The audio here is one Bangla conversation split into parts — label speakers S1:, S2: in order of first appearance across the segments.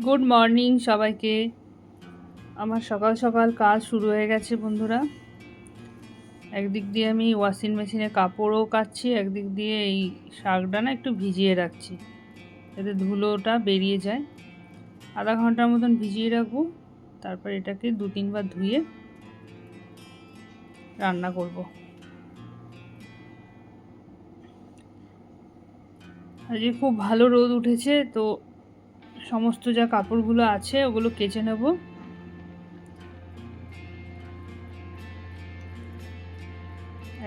S1: গুড মর্নিং সবাইকে। আমার সকাল সকাল কাজ শুরু হয়ে গেছে বন্ধুরা। একদিক দিয়ে আমি ওয়াশিং মেশিনে কাপড়ও কাচ্ছি, একদিক দিয়ে এই শাকটা না একটু ভিজিয়ে রাখছি, যাতে ধুলোটা বেরিয়ে যায়। আধা ঘণ্টার মতন ভিজিয়ে রাখব, তারপর এটাকে দু তিনবার ধুয়ে রান্না করব। আজকে খুব ভালো রোদ উঠেছে, তো সমস্ত যা কাপড়গুলো আছে, ওগুলো কেচে নেব।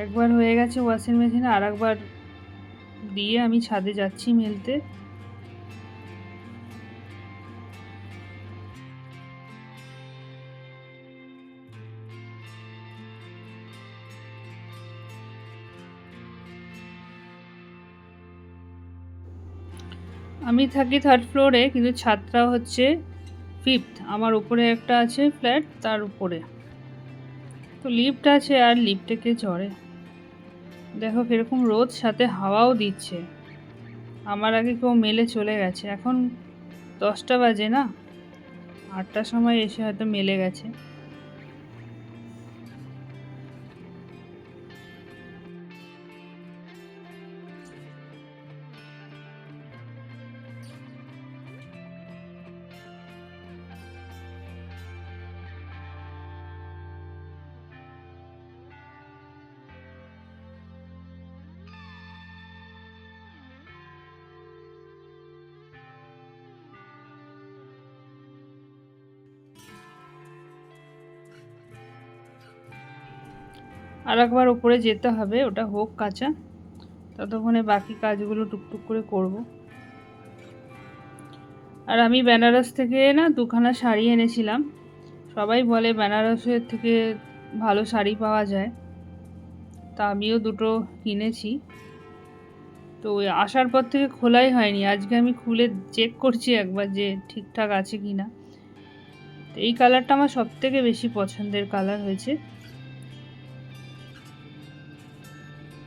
S1: একবার হয়ে গেছে ওয়াশিং মেশিনে আর একবার দিয়ে আমি ছাদে যাচ্ছি মেলতে। আমি থাকি থার্ড ফ্লোরে কিন্তু ছাদটা হচ্ছে ফিফথ আমার উপরে একটা আছে ফ্ল্যাট তার উপরে। তো লিফট আছে আর লিফটে কে চড়ে। দেখো কীরকম রোদ, সাথে হাওয়াও দিচ্ছে। আমার আগে কেউ মেলে চলে গেছে। এখন দশটা বাজে না? আটটার সময় এসে হয়তো মেলে গেছে। আর একবার ওপরে যেতে হবে, ওটা হোক কাঁচা। ততক্ষণে বাকি কাজগুলো টুকটুক করে করব। আর আমি বেনারস থেকে না দুখানা শাড়ি এনেছিলাম। সবাই বলে বেনারসের থেকে ভালো শাড়ি পাওয়া যায়। তা আমিও দুটো কিনেছি। তো আসার পর থেকে খোলাই হয়নি। আজকে আমি খুলে চেক করছি একবার যে ঠিকঠাক আছে কি না এই কালারটা আমার সবথেকে বেশি পছন্দের কালার হয়েছে।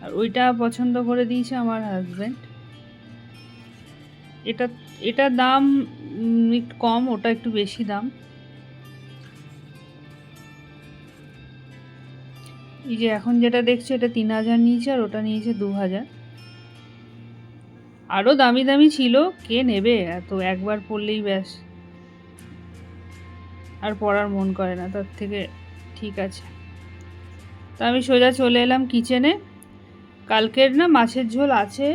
S1: আর ওইটা পছন্দ করে দিয়েছে আমার হাজব্যান্ড এটা এটা দাম একটু কম, ওটা একটু বেশি দাম। এই যে এখন যেটা দেখছ, এটা তিন হাজার নিয়েছে আর ওটা নিয়েছে দু হাজার। আরও দামি দামি ছিল, কে নেবে? এত একবার পড়লেই ব্যাস। আর পড়ার মন করে না, তার থেকে ঠিক আছে। তা আমি সোজা চলে এলাম কিচেনে কালকের না মাছের ঝোল আছে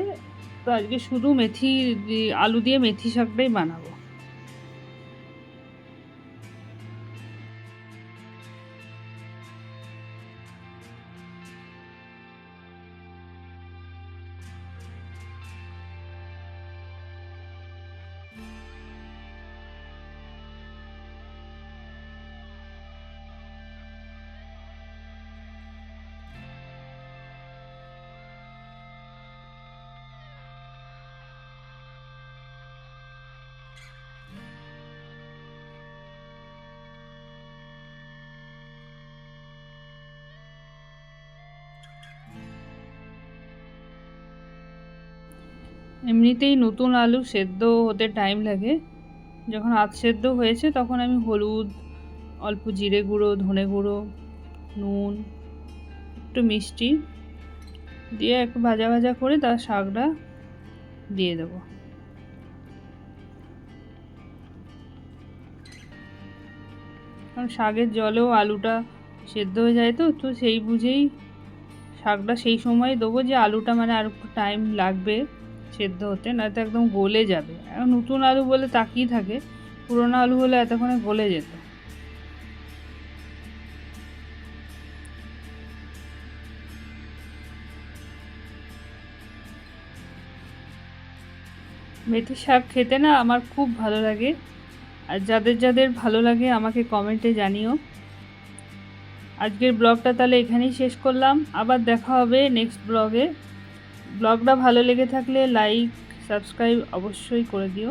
S1: তো আজকে শুধু মেথি আলু দিয়ে মেথি শাকটাই বানাবো। এমনিতেই নতুন আলু সেদ্ধ হতে টাইম লাগে। যখন আধ সেদ্ধ হয়েছে তখন আমি হলুদ, অল্প জিরে গুঁড়ো, ধনে গুঁড়ো, নুন, একটু মিষ্টি দিয়ে একটু ভাজা ভাজা করে তার শাকটা দিয়ে দেবো। কারণ শাকের জলেও আলুটা সেদ্ধ হয়ে যায় তো তো সেই বুঝেই শাকটা সেই সময় দেবো যে আলুটা মানে আর একটু টাইম লাগবে। সেদ্ধ হতে নয়তো একদম গলে যাবে। নতুন আলু বলে তাকিয়ে থাকে, পুরোনো আলু হলে এতক্ষণে গলে যেত। মেথি শাক খেতে না আমার খুব ভালো লাগে। আর যাদের যাদের ভালো লাগে আমাকে কমেন্টে জানিও। আজকের ব্লগটা তাহলে এখানেই শেষ করলাম। আবার দেখা হবে নেক্সট ব্লগে। ব্লগটা ভালো লেগে থাকলে লাইক সাবস্ক্রাইব অবশ্যই করে দিও।